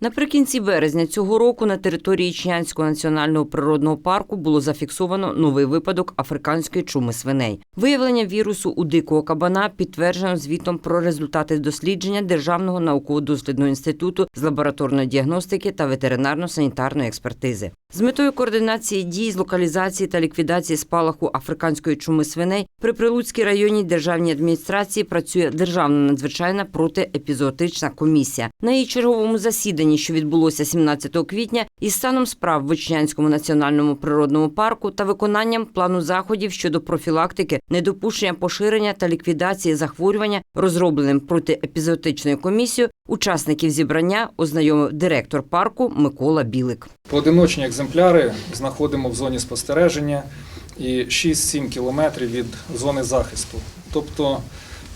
Наприкінці березня цього року на території Ічнянського національного природного парку було зафіксовано новий випадок африканської чуми свиней. Виявлення вірусу у дикого кабана підтверджено звітом про результати дослідження Державного науково-дослідного інституту з лабораторної діагностики та ветеринарно-санітарної експертизи. З метою координації дій з локалізації та ліквідації спалаху африканської чуми свиней при Прилуцькій районній державній адміністрації працює Державна надзвичайна протиепізоотична комісія. На її черговому засіданні, що відбулося 17 квітня, із станом справ в Вичнянському національному природному парку та виконанням плану заходів щодо профілактики, недопущення поширення та ліквідації захворювання, розробленим протиепізоотичною комісією, учасників зібрання ознайомив директор парку Микола Білик. Поодиночні екземпляри знаходимо в зоні спостереження і 6-7 кілометрів від зони захисту. Тобто,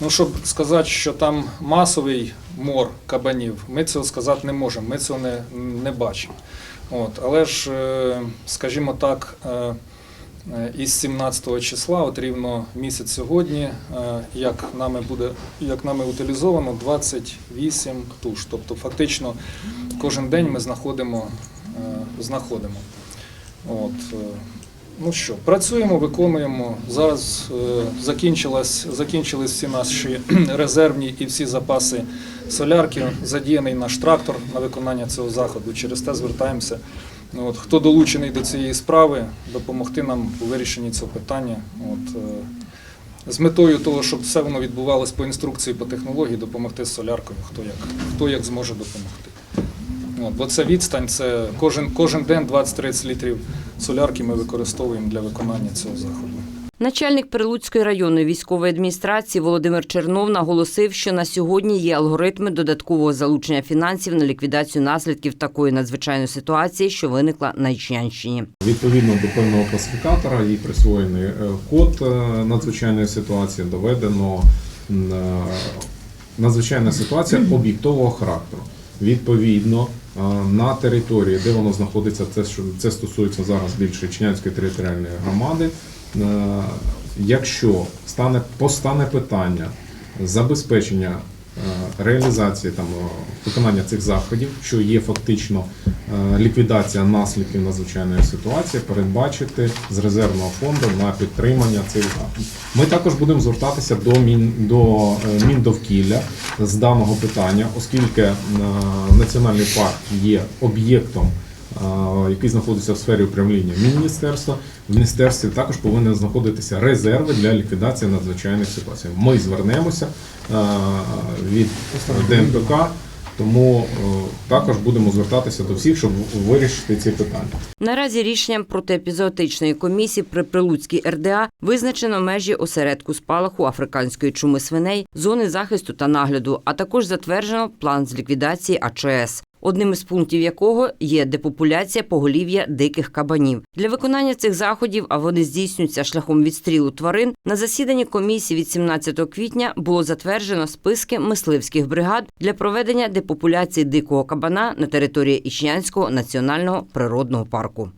ну щоб сказати, що там масовий мор кабанів, ми цього сказати не можемо, ми цього не, не бачимо. От, але ж, е, скажімо так, е, е, із 17 числа, от рівно місяць сьогодні, як нами буде, як нами утилізовано 28 туш. Тобто, фактично, кожен день ми знаходимо, знаходимо. От, е, ну що, працюємо, виконуємо. Зараз е, закінчились всі наші резервні і всі запаси солярки. Задіяний наш трактор на виконання цього заходу. Через те звертаємося. От, хто долучений до цієї справи, допомогти нам у вирішенні цього питання. От, е, з метою того, щоб все воно відбувалося по інструкції, по технології, допомогти з соляркою, хто як, хто як зможе допомогти. От, бо це відстань, це кожен, кожен день 20-30 літрів солярки ми використовуємо для виконання цього заходу. Начальник Прилуцької районної військової адміністрації Володимир Чернов наголосив, що на сьогодні є алгоритми додаткового залучення фінансів на ліквідацію наслідків такої надзвичайної ситуації, що виникла на Ічнянщині. Відповідно до певного класифікатора їй присвоєний е, код е, надзвичайної ситуації, доведено е, надзвичайна ситуація об'єктового характеру. Відповідно, на території, де воно знаходиться, це що це стосується зараз більше Чинянської територіальної громади. Якщо стане постане питання забезпечення реалізації там е, виконання цих заходів, що є фактично е, ліквідація наслідків надзвичайної ситуації, передбачити з резервного фонду на підтримання цих заходів. Ми також будемо звертатися до мін до е, Міндовкілля з даного питання, оскільки е, національний парк є об'єктом. Який знаходиться в сфері управління міністерства, в міністерстві також повинні знаходитися резерви для ліквідації надзвичайних ситуацій. Ми звернемося від ДНПК, тому також будемо звертатися до всіх, щоб вирішити ці питання. Наразі рішенням протиепізоотичної комісії при Прилуцькій РДА визначено межі осередку спалаху африканської чуми свиней, зони захисту та нагляду, а також затверджено план з ліквідації АЧС. Одним із пунктів якого є депопуляція поголів'я диких кабанів. Для виконання цих заходів, а вони здійснюються шляхом відстрілу тварин, на засіданні комісії від 17 квітня було затверджено списки мисливських бригад для проведення депопуляції дикого кабана на території Ічнянського національного природного парку.